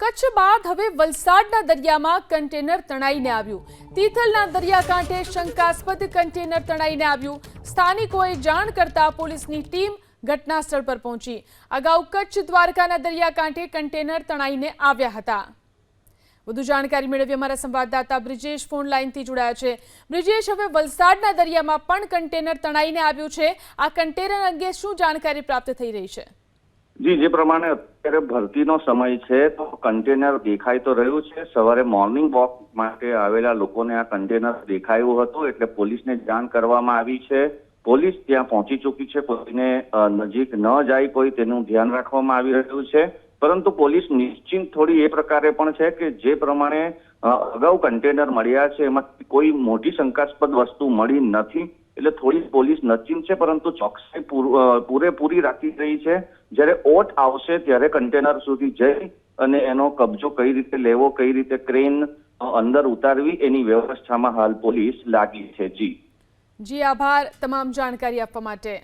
કચ્છ બાદ હવે વલસાડના દરિયામાં કન્ટેનર તણાઈને આવ્યું. તિથલના દરિયાકાંઠે શંકાસ્પદ કન્ટેનર તણાઈને આવ્યું. સ્થાનિકોએ જાણ કરતા પોલીસની ટીમ ઘટના સ્થળ પર પહોંચી. અગાઉ કચ્છ દ્વારકાના દરિયાકાંઠે કન્ટેનર તણાઈને આવ્યા હતા. વધુ જાણકારી મેળવી અમારા સંવાદદાતા બ્રિજેશ ફોન લાઈનથી જોડાયા છે. બ્રિજેશ, હવે વલસાડના દરિયામાં પણ કન્ટેનર તણાઈને આવ્યું છે. આ કન્ટેનર અંગે શું જાણકારી પ્રાપ્ત થઈ રહી છે? જી, જે પ્રમાણે અત્યારે ભરતીનો સમય છે, તો કન્ટેનર દેખાઈ તો રહ્યું છે. સવારે મોર્નિંગ વોક માટે આવેલા લોકોને આ કન્ટેનર દેખાયું હતું, એટલે પોલીસને જાણ કરવામાં આવી છે. પોલીસ ત્યાં પહોંચી ચૂકી છે. કોઈને નજીક ન જાય કોઈ, તેનું ધ્યાન રાખવામાં આવી રહ્યું છે. પરંતુ પોલીસ નિશ્ચિંત થોડી એ પ્રકારે પણ છે કે જે પ્રમાણે અગાઉ કન્ટેનર મળ્યા છે એમાં કોઈ મોટી શંકાસ્પદ વસ્તુ મળી નથી. એટલે થોડી પોલીસ નચિંત છે, પરંતુ ચોકસાઈ પૂર- પૂરેપૂરી રાખી રહી છે. જ્યારે ઓટ આવશે ત્યારે કન્ટેનર સુધી જઈ અને એનો કબજો કઈ રીતે લેવો, કઈ રીતે ક્રેન અંદર ઉતારવી, એની વ્યવસ્થામાં હાલ પોલીસ લાગી છે. જી. જી, આભાર. તમામ જાણકારી આપવા માટે.